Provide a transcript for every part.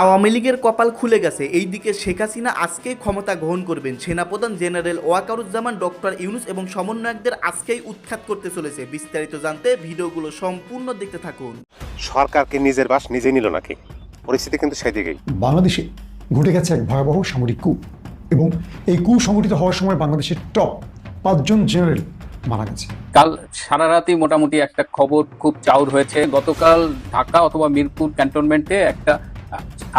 আওয়ামী লীগের কপাল খুলে গেছে। এইদিকে শেখ হাসিনা আজকেই ক্ষমতা গ্রহণ করবেন। সেনাপ্রধান জেনারেল ওয়াকারুজ্জামান ডক্টর ইউনুস এবং সমন্বয়কদের আজকেই উৎখাত করতে চলেছে। বিস্তারিত জানতে ভিডিওগুলো সম্পূর্ণ দেখতে থাকুন। সরকারকে নিজের বাস নিজে নিল নাকি? পরিস্থিতি কিন্তু সেদিকেই। বাংলাদেশে ঘটে গেছে এক ভয়াবহ সামরিক কু এবং এই কু সংঘটিত হওয়ার সময় বাংলাদেশের টপ পাঁচজন জেনারেল মারা গেছে। কাল সারা রাতই মোটামুটি একটা খবর খুব চাউর হয়েছে। গতকাল ঢাকা অথবা মিরপুর ক্যান্টনমেন্টে একটা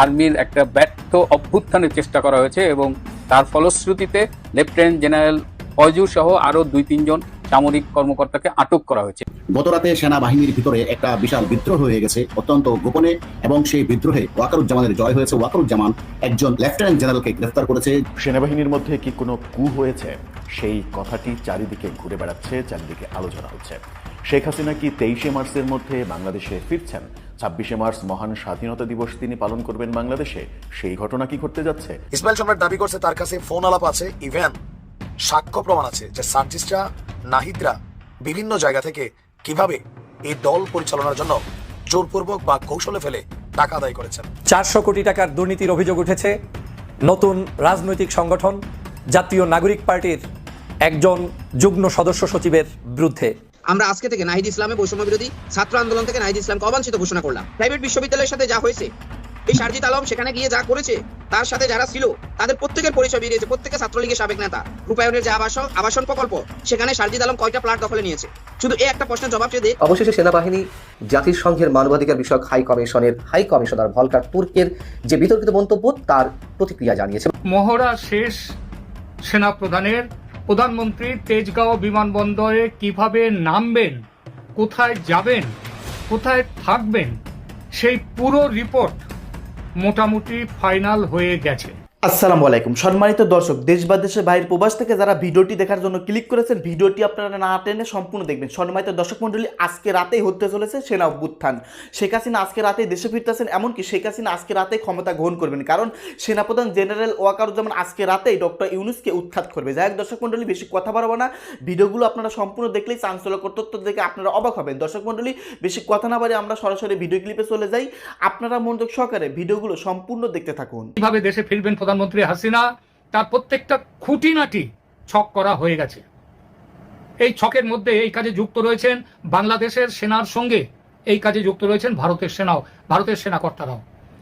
আর্মির একটা ব্যর্থ অভ্যুত্থানের চেষ্টা করা হয়েছে এবং তার ফলশ্রুতিতে লেফটেন্যান্ট জেনারেল ফয়জু সহ আরও দুই তিনজন সামরিক কর্মকর্তাকে আটক করা হয়েছে। গতরাতে সেনাবাহিনীর ভিতরে একটা বিশাল বিদ্রোহ হয়ে গেছে অত্যন্ত গোপনে এবং সেই বিদ্রোহে ওয়াকারুজ্জামানের জয় হয়েছে। ওয়াকারুজ্জামান একজন লেফটেন্যান্ট জেনারেলকে গ্রেফতার করেছে। সেনাবাহিনীর মধ্যে কি কোনো কু হয়েছে? সেই কথাটি চারিদিকে ঘুরে বেড়াচ্ছে চারিদিকে আলোচনা হচ্ছে। শেখ হাসিনা কি তেইশে মার্চের মধ্যে বাংলাদেশে ফিরছেন? ছাব্বিশে মার্চ মহান স্বাধীনতা দিবস তিনি পালন করবেন বাংলাদেশে? সেই ঘটনা কি ঘটতে যাচ্ছে? ইসমাইল সম্রাট দাবি করছে তার কাছে ফোন আলাপ আছে ইভেন সাক্ষ্য প্রমাণ আছে যে সার্জিস্টরা নাহিদরা বিভিন্ন জায়গা থেকে কীভাবে এই দল পরিচালনার জন্য জোরপূর্বক বা কৌশলে ফেলে টাকা আদায় করেছেন। চারশো কোটি টাকার দুর্নীতির অভিযোগ উঠেছে। নতুন রাজনৈতিক সংগঠন জাতীয় নাগরিক পার্টির একজন যুগ্ম সদস্য সচিবের বিরুদ্ধে। আমরা আজকে থেকে নাহিদ ইসলামে বৈষম্য বিরোধী ছাত্র আন্দোলন থেকে নাহিদ ইসলামকে অবাঞ্ছিত ঘোষণা করলাম। প্রাইভেট বিশ্ববিদ্যালয়ের সাথে যা হয়েছে এই সারজিত আলম সেখানে গিয়ে যা করেছে তার সাথে যারা ছিল তাদের প্রত্যেকের পরিচয় বেরিয়েছে প্রত্যেকে ছাত্রলীগের সাবেক নেতা। রূপায়ণের যে আবাসন আবাসন প্রকল্প সেখানে সারজিত আলম কয়টা প্লাট দখলে নিয়েছে? শুধু এই একটা প্রশ্নের জবাব চেয়ে দে অবশেষে সেনাবাহিনী জাতিসংঘের মানবাধিকার বিষয়ক হাই কমিশনের হাই কমিশনার ভলকার তুর্কের যে বিতর্কিত মন্তব্য তার প্রতিক্রিয়া জানিয়েছে। মহড়া শেষ সেনা প্রধানের প্রধানমন্ত্রী তেজগাঁও বিমানবন্দরে কীভাবে নামবেন, কোথায় যাবেন, কোথায় থাকবেন, সেই পুরো রিপোর্ট মোটামুটি ফাইনাল হয়ে গেছে। আসসালামু আলাইকুম। সম্মানিত দর্শক, দেশ বা দেশের বাইরের প্রবাস থেকে যারা ভিডিওটি দেখার জন্য ক্লিক করেছেন, ভিডিওটি আপনারা না টেনে সম্পূর্ণ দেখবেন। সম্মানিত দর্শক মণ্ডলী, আজকে রাতেই হতে চলেছে সেনা অভ্যুত্থান। শেখ হাসিনা আজকে রাতেই দেশে ফিরতেছেন, এমনকি শেখ হাসিনা আজকে রাতে ক্ষমতা গ্রহণ করবেন। কারণ সেনাপ্রধান জেনারেল ওয়াকারুজ্জামান আজকে রাতেই ডক্টর ইউনুসকে উৎখাত করবে। যাই হোক দর্শক মণ্ডলী, বেশি কথা বাড়াবো না। ভিডিওগুলো আপনারা সম্পূর্ণ দেখলেই চাঞ্চল্যকর তথ্য দেখে আপনারা অবাক হবেন। দর্শক মণ্ডলী, বেশি কথা না বাড়ি আমরা সরাসরি ভিডিও ক্লিপে চলে যাই। আপনারা মনোযোগ সহকারে ভিডিওগুলো সম্পূর্ণ দেখতে থাকুন। কীভাবে দেশে ফিরবেন প্রধানমন্ত্রী হাসিনা, তার প্রত্যেকটা খুঁটিনাটি ছক করা হয়ে গেছে। এই ছকের মধ্যে এই কাজে যুক্ত রয়েছেন বাংলাদেশের সেনার সঙ্গে, এই কাজে যুক্ত রয়েছেন ভারতের সেনাও, ভারতের সেনাকর্তারাও।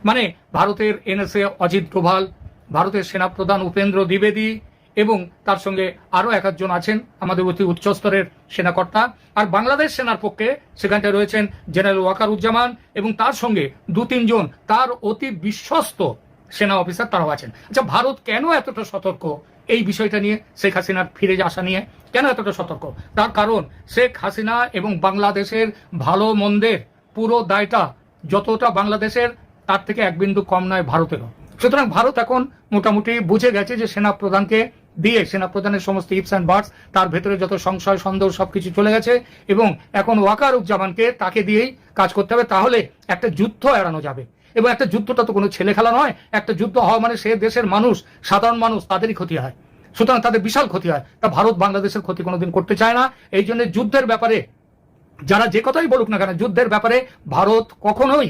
মানে ভারতের এনএসএ অজিত ডোভাল, ভারতের সেনাপ্রধান উপেন্দ্র দ্বিবেদী এবং তার সঙ্গে আরও এক একজন আছেন আমাদের অতি উচ্চস্তরের সেনাকর্তা। আর বাংলাদেশ সেনার পক্ষে সেখানটায় রয়েছেন জেনারেল ওয়াকারুজ্জামান এবং তার সঙ্গে দু তিনজন তার অতি বিশ্বস্ত সেনা অফিসার তারাও আছেন। আচ্ছা ভারত কেন এতটা সতর্ক এই বিষয়টা নিয়ে? শেখ হাসিনার ফিরে আসা নিয়ে। কেন এতটা সতর্ক? তার কারণ, শেখ হাসিনা এবং বাংলাদেশের ভালো মন্দের পুরো দায়টা যতটা বাংলাদেশের, তার থেকে এক বিন্দু কম নয় ভারতেরও। সুতরাং ভারত এখন মোটামুটি বুঝে গেছে যে সেনা প্রধানকে দিয়ে, সেনা প্রধানের সমস্ত ইপস অ্যান্ড বার্ডস তার ভেতরে যত সংশয়, সন্দেহ সবকিছু চলে গেছে এবং এখন ওয়াকারুজ্জামানকে তাকে দিয়েই কাজ করতে হবে। তাহলে একটা যুদ্ধ এড়ানো যাবে। এবং একটা যুদ্ধটা তো কোনো ছেলে খেলা নয়। একটা যুদ্ধ হওয়া মানে সে দেশের মানুষ, সাধারণ মানুষ, তাদেরই ক্ষতি হয়। সুতরাং তাদের বিশাল ক্ষতি হয়। তা ভারত বাংলাদেশের ক্ষতি কোনোদিন করতে চায় না। এই জন্য যুদ্ধের ব্যাপারে, যারা যে কথাই বলুক না কেন, যুদ্ধের ব্যাপারে ভারত কখনোই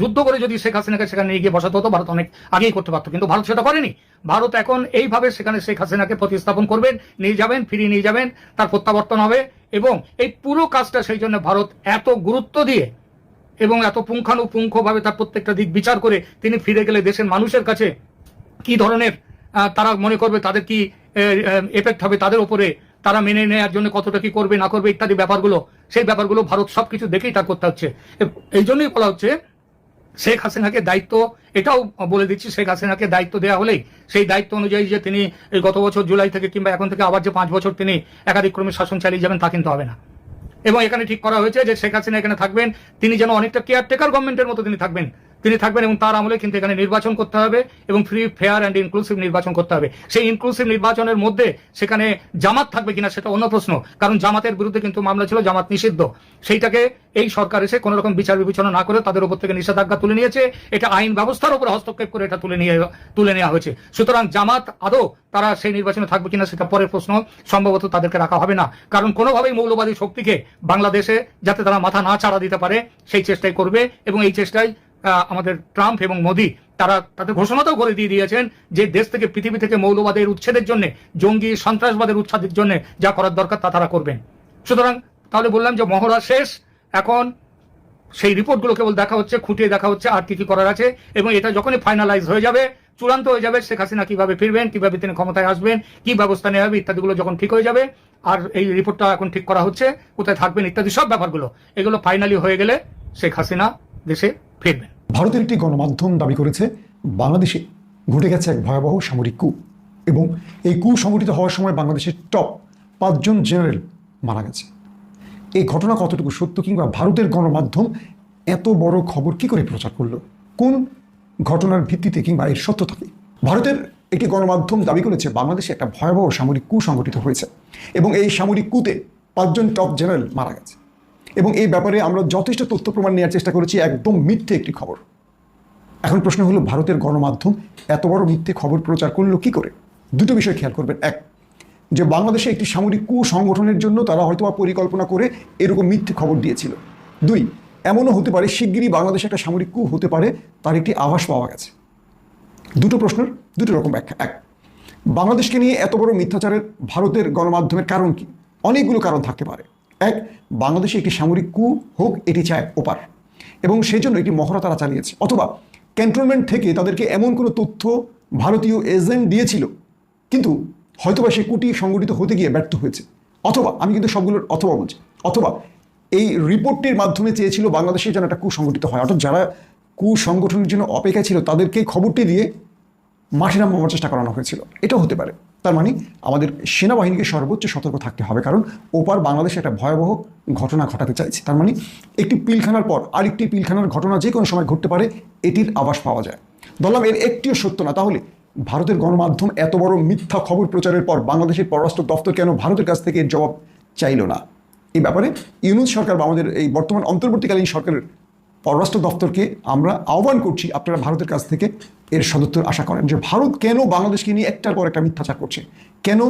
যুদ্ধ করে যদি শেখ হাসিনাকে সেখানে নিয়ে গিয়ে বসাতে হতো ভারত অনেক আগেই করতে পারতো। কিন্তু ভারত সেটা করেনি। ভারত এখন এইভাবে সেখানে শেখ হাসিনাকে প্রতিস্থাপন করবেন, নিয়ে যাবেন, ফিরিয়ে নিয়ে যাবেন, তার প্রত্যাবর্তন হবে। এবং এই পুরো কাজটা সেই জন্য ভারত এত গুরুত্ব দিয়ে এবং এত পুঙ্খানুপুঙ্খভাবে তার প্রত্যেকটা দিক বিচার করে তিনি ফিরে গেলে দেশের মানুষের কাছে কি ধরনের তারা মনে করবে তাদের কি এফেক্ট হবে তাদের উপরে, তারা মেনে নেওয়ার জন্য কতটা কি করবে, না করবে ইত্যাদি ব্যাপারগুলো, সেই ব্যাপারগুলো ভারত সবকিছু দেখেই তার করতে হচ্ছে। এই জন্যই বলা হচ্ছে শেখ হাসিনাকে দায়িত্ব, এটাও বলে দিচ্ছি, শেখ হাসিনাকে দায়িত্ব দেওয়া হলেই সেই দায়িত্ব অনুযায়ী যে তিনি গত বছর জুলাই থেকে কিংবা এখন থেকে আবার যে পাঁচ বছর তিনি একাধিক ক্রমে শাসন চালিয়ে যাবেন তা কিন্তু হবে না। এবং এখানে ঠিক করা হয়েছে যে শেখ হাসিনা এখানে থাকবেন, তিনি যেন অনেকটা কেয়ারটেকার গভর্নমেন্টের মতো তিনি থাকবেন। তিনি থাকবেন এবং তার আমলে কিন্তু এখানে নির্বাচন করতে হবে এবং ফ্রি ফেয়ার অ্যান্ড ইনক্লুসিভ নির্বাচন করতে হবে। সেই ইনক্লুসিভ নির্বাচনের মধ্যে সেখানে জামাত থাকবে কিনা সেটা অন্য প্রশ্ন। কারণ জামাতের বিরুদ্ধে কিন্তু মামলা ছিল, জামাত নিষিদ্ধ। সেইটাকে এই সরকার এসে কোনো রকম বিচার বিবেচনা না করে তাদের উপর থেকে নিষেধাজ্ঞা তুলে নিয়েছে। এটা আইন ব্যবস্থার উপর হস্তক্ষেপ করে এটা তুলে নিয়ে, তুলে নেওয়া হয়েছে। সুতরাং জামাত আদৌ তারা সেই নির্বাচনে থাকবে কিনা সেটা পরের প্রশ্ন। সম্ভবত তাদেরকে রাখা হবে না। কারণ কোনোভাবেই মৌলবাদী শক্তিকে বাংলাদেশে যাতে তারা মাথা না ছাড়া দিতে পারে, সেই চেষ্টাই করবে এবং এই চেষ্টায় আমাদের ট্রাম্প এবং মোদি, তারা তাদের ঘোষণাটাও করে দিয়ে দিয়েছেন যে দেশ থেকে পৃথিবী থেকে মৌলবাদের উচ্ছেদের জন্য, জঙ্গি সন্ত্রাসবাদের উচ্ছেদের জন্য যা করার দরকার তা তারা করবেন। সুতরাং তাহলে বললাম যে মহড়া শেষ, এখন সেই রিপোর্টগুলো কেবল দেখা হচ্ছে, খুঁটিয়ে দেখা হচ্ছে আর কি কি করার আছে, এবং এটা যখনই ফাইনালাইজ হয়ে যাবে, চূড়ান্ত হয়ে যাবে, শেখ হাসিনা কীভাবে ফিরবেন, কীভাবে তিনি ক্ষমতায় আসবেন, কি ব্যবস্থা নেওয়া হবে, ইত্যাদিগুলো যখন ঠিক হয়ে যাবে, আর এই রিপোর্টটা এখন ঠিক করা হচ্ছে, কোথায় থাকবেন, ইত্যাদি সব ব্যাপারগুলো, এগুলো ফাইনালি হয়ে গেলে শেখ হাসিনা দেশে ফিরবেন ভারতের একটি গণমাধ্যম দাবি করেছে, বাংলাদেশে ঘটে গেছে এক ভয়াবহ সামরিক কু এবং এই কু সংঘটিত হওয়ার সময় বাংলাদেশের টপ পাঁচজন জেনারেল মারা গেছে। এই ঘটনা কতটুকু সত্য কিংবা ভারতের গণমাধ্যম এত বড় খবর কি করে প্রচার করল? কোন ঘটনার ভিত্তিতে কিংবা এর সত্যতাকে ভারতের একটি গণমাধ্যম দাবি করেছে, বাংলাদেশে একটা ভয়াবহ সামরিক কু সংঘটিত হয়েছে এবং এই সামরিক কুতে পাঁচজন টপ জেনারেল মারা গেছে। এবং এই ব্যাপারে আমরা যথেষ্ট তথ্য প্রমাণ নেওয়ার চেষ্টা করেছি, একদম মিথ্যে একটি খবর। এখন প্রশ্ন হলো, ভারতের গণমাধ্যম এত বড় মিথ্যে খবর প্রচার করল কি করে? দুটো বিষয় খেয়াল করবেন। এক, যে বাংলাদেশে একটি সামরিক কু সংগঠনের জন্য তারা হয়তো পরিকল্পনা করে এরকম মিথ্যে খবর দিয়েছিল। দুই, এমনও হতে পারে, শিগগিরই বাংলাদেশে একটা সামরিক কু হতে পারে, তার একটি আভাস পাওয়া গেছে। দুটো প্রশ্নের দুটো রকম ব্যাখ্যা। এক, বাংলাদেশকে নিয়ে এত বড় মিথ্যাচারের ভারতের গণমাধ্যমের কারণ কি? অনেকগুলো কারণ থাকতে পারে। এক, বাংলাদেশে একটি সামরিক কু হোক, এটি চায় ওপার। এবং সেই জন্য একটি মহড়া তারা চালিয়েছে। অথবা ক্যান্টনমেন্ট থেকে তাদেরকে এমন কোনো তথ্য ভারতীয় এজেন্ট দিয়েছিল, কিন্তু হয়তোবা সে কুটি সংগঠিত হতে গিয়ে ব্যর্থ হয়েছে। অথবা, আমি কিন্তু সবগুলোর অথবা বলছি, অথবা এই রিপোর্টটির মাধ্যমে চেয়েছিল বাংলাদেশে যেন একটা কুসংগঠিত হয়। অর্থাৎ যারা কুসংগঠনের জন্য অপেক্ষা ছিল, তাদেরকে খবরটি দিয়ে মাঠে নামানোর চেষ্টা করানো হয়েছিল। এটাও হতে পারে। তার মানে আমাদের সেনাবাহিনীকে সর্বোচ্চ সতর্ক থাকতে হবে। কারণ ওপার বাংলাদেশে একটা ভয়াবহ ঘটনা ঘটাতে চাইছে। তার মানে একটি পিলখানার পর আরেকটি পিলখানার ঘটনা যে কোনো সময় ঘটতে পারে, এটির আভাস পাওয়া যায়। বললাম, এর একটিও সত্য না। তাহলে ভারতের গণমাধ্যম এত বড় মিথ্যা খবর প্রচারের পর বাংলাদেশের পররাষ্ট্র দপ্তর কেন ভারতের কাছ থেকে জবাব চাইল না? এই ব্যাপারে ইউনুস সরকার বা আমাদের এই বর্তমান অন্তর্বর্তীকালীন সরকারের পররাষ্ট্র দপ্তরকে আমরা আহ্বান করছি, আপনারা ভারতের কাছ থেকে এর সদুত্তর আশা করেন যে ভারত কেন বাংলাদেশকে নিয়ে একটার পর একটা মিথ্যাচার করছে? কেন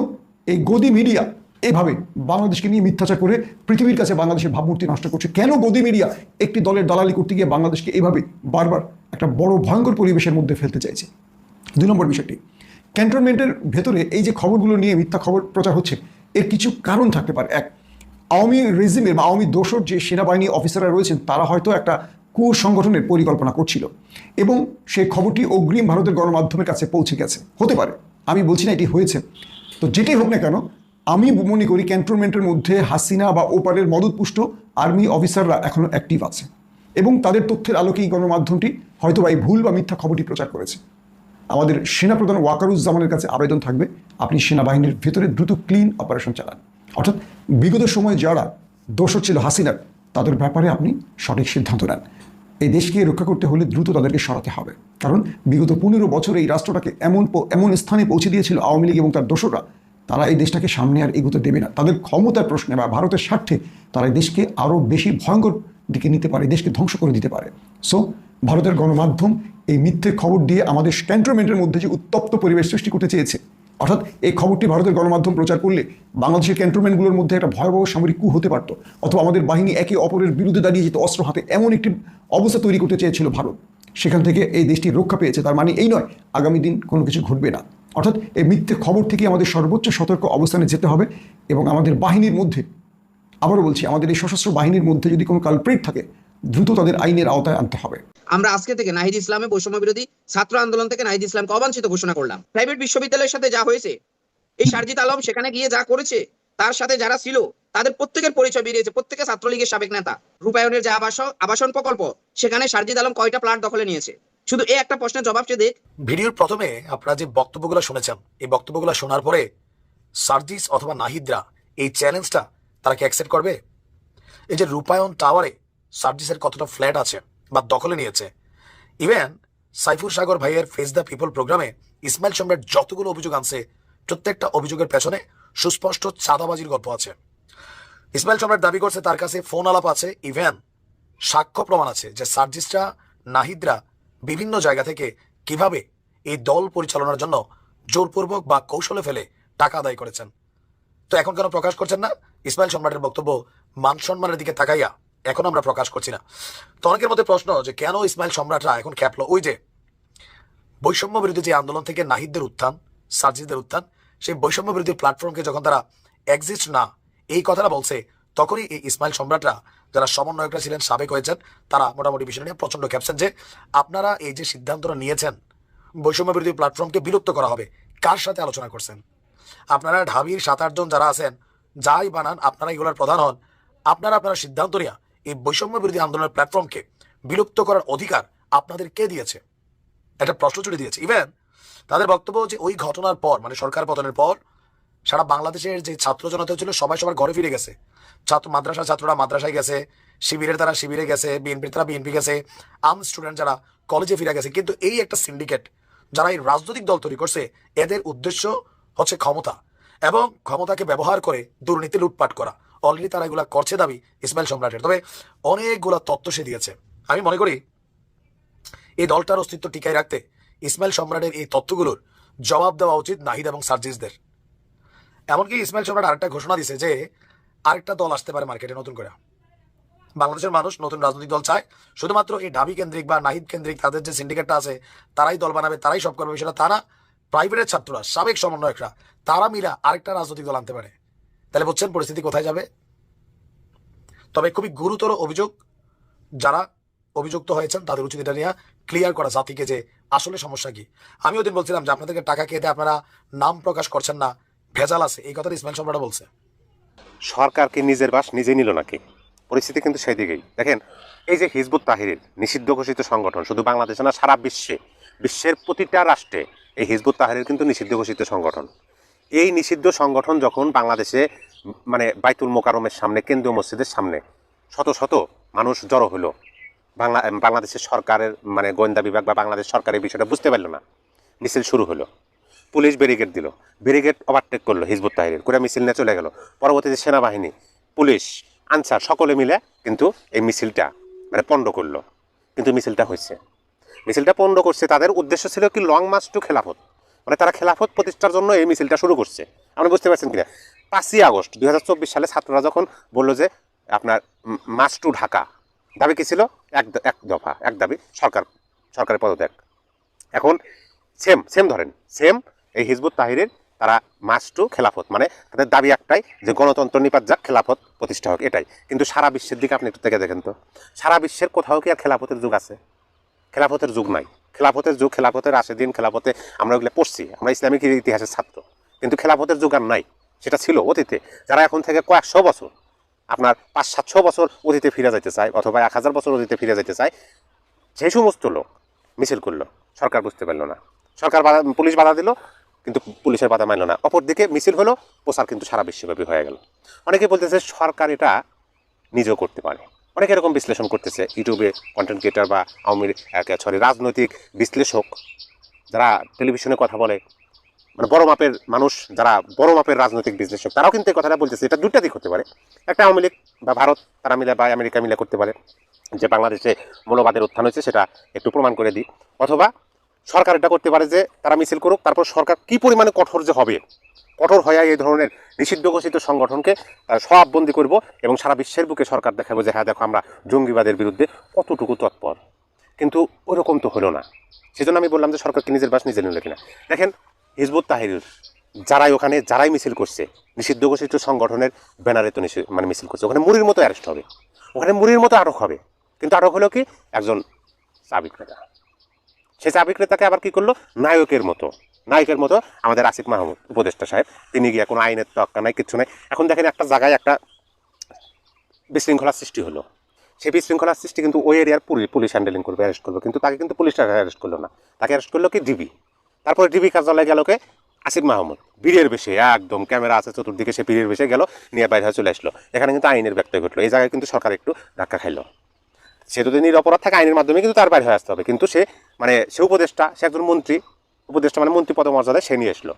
এই গদি মিডিয়া এভাবে বাংলাদেশকে নিয়ে মিথ্যাচার করে পৃথিবীর কাছে বাংলাদেশের ভাবমূর্তি নষ্ট করছে? কেন গদি মিডিয়া একটি দলের দালালি করতে গিয়ে বাংলাদেশকে এভাবে বারবার একটা বড় ভয়ঙ্কর পরিবেশের মধ্যে ফেলতে চাইছে? দুই নম্বর বিষয়টি, ক্যান্টনমেন্টের ভেতরে এই যে খবরগুলো নিয়ে মিথ্যা খবর প্রচার হচ্ছে, এর কিছু কারণ থাকতে পারে। এক, আওয়ামী রেজিমের বা আওয়ামী দোসর যে সেনাবাহিনী অফিসাররা রয়েছেন, তারা হয়তো একটা কুসংগঠনের পরিকল্পনা করছিল এবং সেই খবরটি অগ্রিম ভারতের গণমাধ্যমের কাছে পৌঁছে গেছে। হতে পারে, আমি বলছি না এটি হয়েছে। তো যেটাই হোক না কেন, আমি মনে করি ক্যান্টনমেন্টের মধ্যে হাসিনা বা ওপারের মদতপুষ্ট আর্মি অফিসাররা এখনও অ্যাক্টিভ আছে এবং তাদের তথ্যের আলোকে এই গণমাধ্যমটি হয়তো বা এই ভুল বা মিথ্যা খবরটি প্রচার করেছে। আমাদের সেনাপ্রধান ওয়াকারুজ্জামানের কাছে আবেদন থাকবে, আপনি সেনাবাহিনীর ভেতরে দ্রুত ক্লিন অপারেশন চালান। অর্থাৎ বিগত সময়ে যারা দোষ ছিল হাসিনার, তাদের ব্যাপারে আপনি সঠিক সিদ্ধান্ত নেন। এই দেশকে রক্ষা করতে হলে দ্রুত তাদেরকে সরাতে হবে। কারণ বিগত পনেরো বছর এই রাষ্ট্রটাকে এমন এমন স্থানে পৌঁছে দিয়েছিল আওয়ামী লীগ এবং তার দোষরা তারা এই দেশটাকে সামনে আর এগোতে দেবে না। তাদের ক্ষমতার প্রশ্নে বা ভারতের স্বার্থে তারা এই দেশকে আরও বেশি ভয়ঙ্কর দিকে নিতে পারে দেশকে ধ্বংস করে দিতে পারে। সো ভারতের গণমাধ্যম এই মিথ্যে খবর দিয়ে আমাদের ক্যান্টনমেন্টের মধ্যে যে উত্তপ্ত পরিবেশ সৃষ্টি করতে চেয়েছে অর্থাৎ এই খবরটি ভারতের গণমাধ্যম প্রচার করলে বাংলাদেশের ক্যান্টনমেন্টগুলোর মধ্যে একটা ভয়াবহ সামরিক কু হতে পারত। অথবা আমাদের বাহিনী একে অপরের বিরুদ্ধে দাঁড়িয়ে যেত, অস্ত্র হাতে এমন একটি অবস্থা তৈরি করতে চেয়েছিল ভারত। সেখান থেকে এই দেশটি রক্ষা পেয়েছে। তার মানে এই নয়, আগামী দিন কোনো কিছু ঘটবে না। অর্থাৎ এই মিথ্যে খবর থেকে আমাদের সর্বোচ্চ সতর্ক অবস্থানে যেতে হবে এবং আমাদের বাহিনীর মধ্যে, আবারও বলছি, আমাদের এই সশস্ত্র বাহিনীর মধ্যে যদি কোনো কালপ্রিট থাকে, দ্রুত তাদের আইনের আওতায় আনতে হবে। আমরা আজকে থেকে নাহিদ ইসলামে বৈষম্য বিরোধী ছাত্র আন্দোলন থেকে নাহিদ ইসলামকে অবাঞ্ছিত ঘোষণা করলাম। প্রাইভেট বিশ্ববিদ্যালয়ের সাথে যা হয়েছে, এই সারজিৎ আলম সেখানে গিয়ে যা করেছে, তার সাথে যারা ছিল, তাদের প্রত্যেকের পরিচয় বেরিয়েছে, প্রত্যেকে ছাত্রলীগের সাবেক নেতা। রূপায়ণের যে আবাসন আবাসন প্রকল্প, সেখানে সারজিৎ আলম কয়টা প্লাট দখলে নিয়েছে? শুধু এই একটা প্রশ্নের জবাব চেয়ে দেখ। ভিডিওর প্রথমে আপনারা যে বক্তব্যগুলো শুনেছেন, এই বক্তব্যগুলো শোনার পরে সার্জিস অথবা নাহিদরা এই চ্যালেঞ্জটা তারা কি অ্যাকসেপ্ট করবে? এই যে রূপায়ণ টাওয়ারে সার্জিসের কতটা ফ্ল্যাট আছে বা দখলে নিয়েছে। ইভেন সাইফুর সাগর ভাইয়ের ফেস দ্য পিপল প্রোগ্রামে ইসমাইল সম্রাট যতগুলো অভিযোগ আনছে, প্রত্যেকটা অভিযোগের পেছনে সুস্পষ্ট চাঁদাবাজির গল্প আছে। ইসমাইল সম্রাট দাবি করছে তার কাছে ফোন আলাপ আছে ইভেন সাক্ষ্য প্রমাণ আছে যে সার্জিসরা নাহিদরা বিভিন্ন জায়গা থেকে কীভাবে এই দল পরিচালনার জন্য জোরপূর্বক বা কৌশলে ফেলে টাকা আদায় করেছেন। তো এখন কেন প্রকাশ করছেন না? ইসমাইল সম্রাটের বক্তব্য মান সম্মানের দিকে তাকাইয়া এখন আমরা প্রকাশ করছি না। তো অনেকের মধ্যে প্রশ্ন যে কেন ইসমাইল সম্রাটরা এখন খ্যাপলো? ওই যে বৈষম্য বিরোধী যে আন্দোলন থেকে নাহিদদের উত্থান সার্জিদের উত্থান, সেই বৈষম্য বিরোধী প্ল্যাটফর্মকে যখন তারা এক্সিস্ট না, এই কথাটা বলছে, তখনই এই ইসমাইল সম্রাটরা, যারা সমন্বয়করা ছিলেন, সাবেক হয়েছেন, তারা মোটামুটি বিষয় নিয়ে প্রচণ্ড ক্যাপছেন যে, আপনারা এই যে সিদ্ধান্তটা নিয়েছেন বৈষম্য বিরোধী প্ল্যাটফর্মকে বিলুপ্ত করা হবে, কার সাথে আলোচনা করছেন? আপনারা ঢাবির সাত আটজন যারা আছেন, যাই বানান, আপনারা এগুলোর প্রধান হন, আপনারা আপনারা সিদ্ধান্ত নিয়ে, এই বৈষম্য বিরোধী আন্দোলনের প্ল্যাটফর্মকে বিলুপ্ত করার অধিকার আপনাদের কে দিয়েছে? একটা প্রশ্ন ছুড়ে দিয়েছে। ইভেন তাদের বক্তব্য যে ওই ঘটনার পর মানে সরকার পতনের পর, সারা বাংলাদেশের যে ছাত্র জনতা ছিল, সবাই সবার ঘরে ফিরে গেছে। ছাত্র, মাদ্রাসার ছাত্ররা মাদ্রাসায় গেছে, শিবিরের তারা শিবিরে গেছে, বিএনপির তারা বিএনপি গেছে আর্ম স্টুডেন্ট যারা কলেজে ফিরে গেছে। কিন্তু এই একটা সিন্ডিকেট যারা এই রাজনৈতিক দল তৈরি করছে, এদের উদ্দেশ্য হচ্ছে ক্ষমতা। এবং ক্ষমতাকে ব্যবহার করে দুর্নীতি, লুটপাট করা। অলরেডি তারা এগুলা করছে দাবি ইসমাইল সম্রাটের। তবে অনেকগুলা তত্ত্ব সে দিয়েছে। আমি মনে করি এই দলটার অস্তিত্ব টিকায় রাখতে ইসমাইল সম্রাটের এই তথ্যগুলোর জবাব দেওয়া উচিত নাহিদ এবং সার্জিসদের। এমনকি ইসমাইল সম্রাট আরেকটা ঘোষণা দিছে যে আরেকটা দল আসতে পারে মার্কেটে নতুন করে। বাংলাদেশের মানুষ নতুন রাজনৈতিক দল চায়। শুধুমাত্র এই ঢাবি কেন্দ্রিক বা নাহিদ কেন্দ্রিক, তাদের যে সিন্ডিকেটটা আছে, তারাই দল বানাবে, তারাই সব করবে, সেটা তারা প্রাইভেটের ছাত্ররা, সাবেক সমন্বয়করা, তারা মিলা আরেকটা রাজনৈতিক দল আনতে পারে। তাহলে বুঝছেন পরিস্থিতি কোথায় যাবে? তবে খুবই গুরুতর অভিযোগ, যারা অভিযুক্ত হয়েছেন, তাদের উচিত এটা নিয়ে ক্লিয়ার করা জাতিকে যে আসলে সমস্যা কি। আমি ওদিন বলছিলাম যে আপনাদেরকে টাকা খেতে আপনারা নাম প্রকাশ করছেন না, ভেজাল আছে, এই কথাটা ইসমাইল সম্রাট বলছে। সরকারকে নিজের বাস নিজেই নিল নাকি? পরিস্থিতি কিন্তু সেই দিকেই দেখেন, এই যে হিজবুত তাহিরের নিষিদ্ধ ঘোষিত সংগঠন, শুধু বাংলাদেশে না, সারা বিশ্বে, বিশ্বের প্রতিটা রাষ্ট্রে এই হিজবুত তাহিরের কিন্তু নিষিদ্ধ ঘোষিত সংগঠন। এই নিষিদ্ধ সংগঠন যখন বাংলাদেশে মানে বাইতুল মোকারমের সামনে, কেন্দ্রীয় মসজিদের সামনে শত শত মানুষ জড়ো হলো বাংলা বাংলাদেশের সরকারের মানে গোয়েন্দা বিভাগ বা বাংলাদেশ সরকারের বিষয়টা বুঝতে পারল না। মিছিল শুরু হলো। পুলিশ ব্যারিকেড দিল। ব্যারিকেড ওভারটেক করল হিজবুত তাহিরের। করে মিছিল নিয়ে চলে গেল। পরবর্তীতে সেনাবাহিনী, পুলিশ, আনসার সকলে মিলে কিন্তু এই মিছিলটা মানে পণ্ড করল। কিন্তু মিছিলটা হয়েছে। মিছিলটা পণ্ড করছে, তাদের উদ্দেশ্য ছিল কি লং মার্চ টু খেলাফত। মানে তারা খেলাফত প্রতিষ্ঠার জন্য এই মিছিলটা শুরু করছে। আপনি বুঝতে পারছেন কিনা? পাঁচই আগস্ট দু হাজার চব্বিশ সালে ছাত্ররা যখন বলল যে আপনার মার্চ টু ঢাকা দাবি কি ছিল? এক এক দফা, এক দাবি, সরকার, সরকারের পদত্যাগ। এখন সেম সেম ধরেন, সেম এই হিজবুত তাহিরের তারা মাস টু খেলাফত মানে তাদের দাবি একটাই যে গণতন্ত্র নিপাত যাক, খেলাফত প্রতিষ্ঠা হোক, এটাই। কিন্তু সারা বিশ্বের দিকে আপনি একটু থেকে দেখেন তো। সারা বিশ্বের কোথাও কি আর খেলাফতের যুগ আছে? খেলাফতের যুগ নাই। খেলাফতের যুগ, খেলাফতের আসে দিন খেলাফতে আমরা ওগুলো পড়ছি, আমরা ইসলামিক ইতিহাসের ছাত্র। কিন্তু খেলাফতের যুগ আর নাই, সেটা ছিল অতীতে। যারা এখন থেকে কয়েকশো বছর আপনার পাঁচ সাতশো বছর অতীতে ফিরে যেতে চায় অথবা এক হাজার বছর অতীতে ফিরে যেতে চায়, যে সমস্ত লোক মিছিল করল, সরকার বুঝতে পারল না। সরকার পুলিশ বাধা দিল, কিন্তু পুলিশের বাধা মানল না। অপরদিকে মিছিল হলো, প্রচার কিন্তু সারা বিশ্বব্যাপী হয়ে গেল। অনেকে বলতেছে, সরকার এটা নিজেও করতে পারে। অনেকে এরকম বিশ্লেষণ করতেছে ইউটিউবে কন্টেন্ট ক্রিয়েটার বা আওয়ামী সরি, রাজনৈতিক বিশ্লেষক, যারা টেলিভিশনে কথা বলে মানে বড় মাপের মানুষ যারা বড় মাপের রাজনৈতিক বিশ্লেষক তারাও কিন্তু এই কথাটা বলতেছে এটা দুটা দিক হতে পারে। একটা আওয়ামী লীগ বা ভারত তারা মিলে বা আমেরিকা মিলে করতে পারে যে বাংলাদেশে মৌলবাদের উত্থান হয়েছে সেটা একটু প্রমাণ করে দিই। অথবা সরকার এটা করতে পারে যে তারা মিছিল করুক তারপর সরকার কি পরিমাণে কঠোর যে হবে কঠোর হয়ে এই ধরনের নিষিদ্ধ ঘোষিত সংগঠনকে আহ, করব এবং সারা বিশ্বের বুকে সরকার দেখাবো যে হ্যাঁ দেখো আমরা জঙ্গিবাদের বিরুদ্ধে কতটুকু তৎপর। কিন্তু ওরকম তো হলো না। সেজন্য আমি বললাম যে সরকার কি নিজের বাস নিজে নিল কিনা। দেখেন হিজবুত তাহির, যারাই ওখানে, যারাই মিছিল করছে, নিষিদ্ধ ঘোষিত সংগঠনের ব্যানারে তো মানে মিছিল করছে। ওখানে মুড়ির মতো অ্যারেস্ট হবে। ওখানে মুড়ির মতো আটক হবে। কিন্তু আটক হলো কি? একজন চা বিক্রেতা সে চা বিক্রেতাকে আবার কি করল? নায়কের মতো। নায়কের মতো আমাদের আসিফ মাহমুদ, উপদেষ্টা সাহেব। তিনি গিয়ে কোনো আইনের তক্কা নাই কিছু নাই। এখন দেখেন একটা জায়গায় একটা বিশৃঙ্খলার সৃষ্টি হলো। সেই বিশৃঙ্খলার সৃষ্টি কিন্তু ওই এরিয়ার পুলিশ পুলিশ হ্যান্ডেলিং করবে অ্যারেস্ট করবে। কিন্তু তাকে কিন্তু পুলিশটা অ্যারেস্ট করল না। তাকে অ্যারেস্ট করল কি? ডিবি। তারপরে ডিবি কার্যালয়ে গেল কে? আসিফ মাহমুদ। বীরের বেশে, একদম। ক্যামেরা আছে, চতুর্দিকে সে বীরের বেশে গেল, নিয়ে বাইরে চলে আসলো। এখানে কিন্তু আইনের ব্যক্তি ঘটলো। এই জায়গায় কিন্তু সরকার একটু ধাক্কা খাইলো। সে যদি নিরপরাধ থাকে, আইনের মাধ্যমে কিন্তু তার বাইরে হয়ে আসতে হবে। কিন্তু সে মানে সে উপদেষ্টা, সে একজন মন্ত্রী, উপদেষ্টা মানে মন্ত্রী পদমর্যাদায় সে নিয়ে আসলো।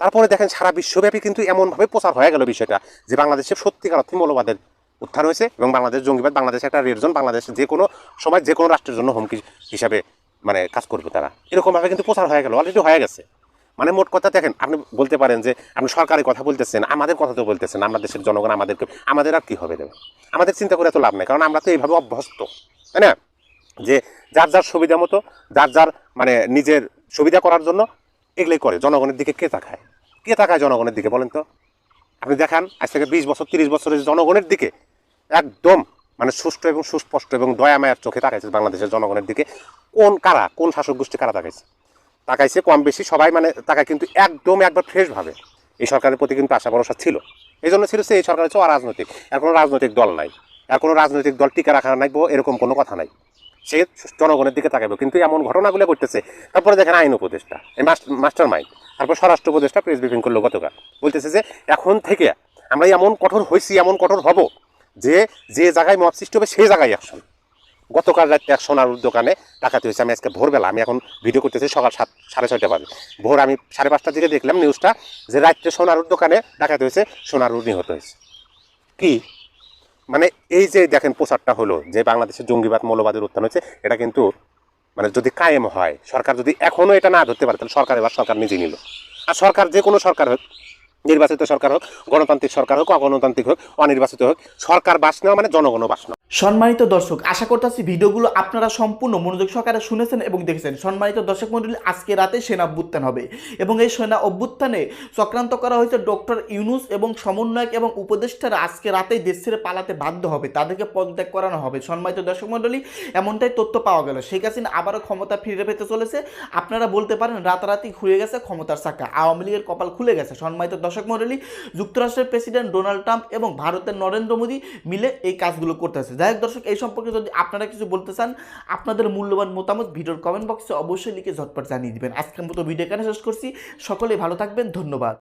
তারপরে দেখেন, সারা বিশ্বব্যাপী কিন্তু এমনভাবে প্রচার হয়ে গেল বিষয়টা, যে বাংলাদেশে সত্যিকার অর্থে মৌলবাদের উত্থান হয়েছে এবং বাংলাদেশ জঙ্গিবাদ, বাংলাদেশ একটা রেড জোন, বাংলাদেশ যে কোনো সময় যে কোনো রাষ্ট্রের জন্য হুমকি হিসাবে মানে কাজ করবে তারা। এরকমভাবে কিন্তু প্রচার হয়ে গেল অলরেডি হয়ে গেছে। মানে মোট কথা দেখেন, আপনি বলতে পারেন যে, আপনি সরকারি কথা বলতেছেন, আমাদের কথা তো বলতেছেন, আমরা দেশের জনগণ, আমাদেরকে, আমাদের আর কি হবে দেবে? আমাদের চিন্তা করে তো লাভ নেই, কারণ আমরা তো এইভাবে অভ্যস্ত, তাই না? যে যার যার সুবিধা মতো, যার যার মানে নিজের সুবিধা করার জন্য এগুলোই করে। জনগণের দিকে কে তাকায়? কে তাকায় জনগণের দিকে বলেন তো? আপনি দেখান, আজ থেকে বিশ বছর, তিরিশ বছরের জনগণের দিকে, একদম মানে সুষ্ঠু এবং সুস্পষ্ট এবং দয়া মায়ার চোখে তাকাইছে বাংলাদেশের জনগণের দিকে। কোন কারা, কোন শাসক গোষ্ঠী কারা তাকাইছে? তাকাইছে কম বেশি সবাই মানে তাকায় কিন্তু একদম একবার ফ্রেশভাবে এই সরকারের প্রতি কিন্তু আশা, ভরসা ছিল। এই জন্য ছিল সে, এই সরকার হচ্ছে অরাজনৈতিক। আর কোনো রাজনৈতিক দল নাই। আর কোনো রাজনৈতিক দল টিকা রাখা নাই এরকম কোনো কথা নাই। সে জনগণের দিকে তাকাইবে কিন্তু এমন ঘটনাগুলো করতেছে তারপরে দেখেন আইন উপদেষ্টা, এই মাস্টার মাইন্ড তারপর স্বরাষ্ট্র উপদেষ্টা, প্রেস ব্রিফিং করল গতকাল। বলতেছে যে, এখন থেকে আমরা এমন কঠোর হয়েছি, এমন কঠোর হব। যে যে জায়গায় মব সৃষ্টি হবে, সেই জায়গায় অ্যাকশন গতকাল রাত্রে এক সোনার দোকানে ডাকাতি হয়েছে। আমি আজকে ভোরবেলা, আমি এখন ভিডিও করতেছি সকাল সাত, সাড়ে ছয়টা বাজে। ভোর আমি সাড়ে পাঁচটার দিকে দেখলাম নিউজটা যে রাত্রে সোনারুর দোকানে ডাকাতি হয়েছে সোনারুর নিহত হয়েছে। কি? মানে এই যে দেখেন প্রচারটা হলো যে বাংলাদেশের জঙ্গিবাদ, মৌলবাদের উত্থান হয়েছে, এটা কিন্তু মানে যদি কায়েম হয়, সরকার যদি এখনও এটা না ধরতে পারে, তাহলে সরকার এবার সরকার নিজে নিল। আর সরকার যে কোনো সরকার হোক নির্বাচিত সরকার হোক, গণতান্ত্রিক সরকার হোক, অগণতান্ত্রিক হোক, অনির্বাচিত হোক, সরকার বাস নেওয়া মানে জনগণ বাস সম্মানিত দর্শক, আশা করতেছি ভিডিওগুলো আপনারা সম্পূর্ণ মনোযোগ সহকারে শুনেছেন এবং দেখেছেন। সম্মানিত দর্শক মন্ডলী, আজকে রাতে সেনা অভ্যুত্থান হবে এবং এই সেনা অভ্যুত্থানে চক্রান্ত করা হয়েছে ডক্টর ইউনুস এবং সমন্বয়ক এবং উপদেষ্টারা আজকে রাতেই দেশ ছেড়ে পালাতে বাধ্য হবে। তাদেরকে পদত্যাগ করানো হবে। সম্মানিত দর্শক মন্ডলী, এমনটাই তথ্য পাওয়া গেল। শেখ হাসিনা আবারও ক্ষমতা ফিরে পেতে চলেছে। আপনারা বলতে পারেন, রাতারাতি ঘুরে গেছে ক্ষমতার চাকা আওয়ামী লীগের কপাল খুলে গেছে। সম্মানিত দর্শক মন্ডলী, যুক্তরাষ্ট্রের প্রেসিডেন্ট ডোনাল্ড ট্রাম্প এবং ভারতের নরেন্দ্র মোদী মিলে এই কাজগুলো করতেছে। যাই হোক, দর্শক, এই সম্পর্কে যদি আপনারা কিছু বলতে চান, আপনাদের মূল্যবান মতামত ভিডিওর কমেন্ট বক্সে অবশ্যই লিখে ঝটপট জানিয়ে দিবেন। আজকের মতো ভিডিও এখানে শেষ করছি। সকলে ভালো থাকবেন। ধন্যবাদ।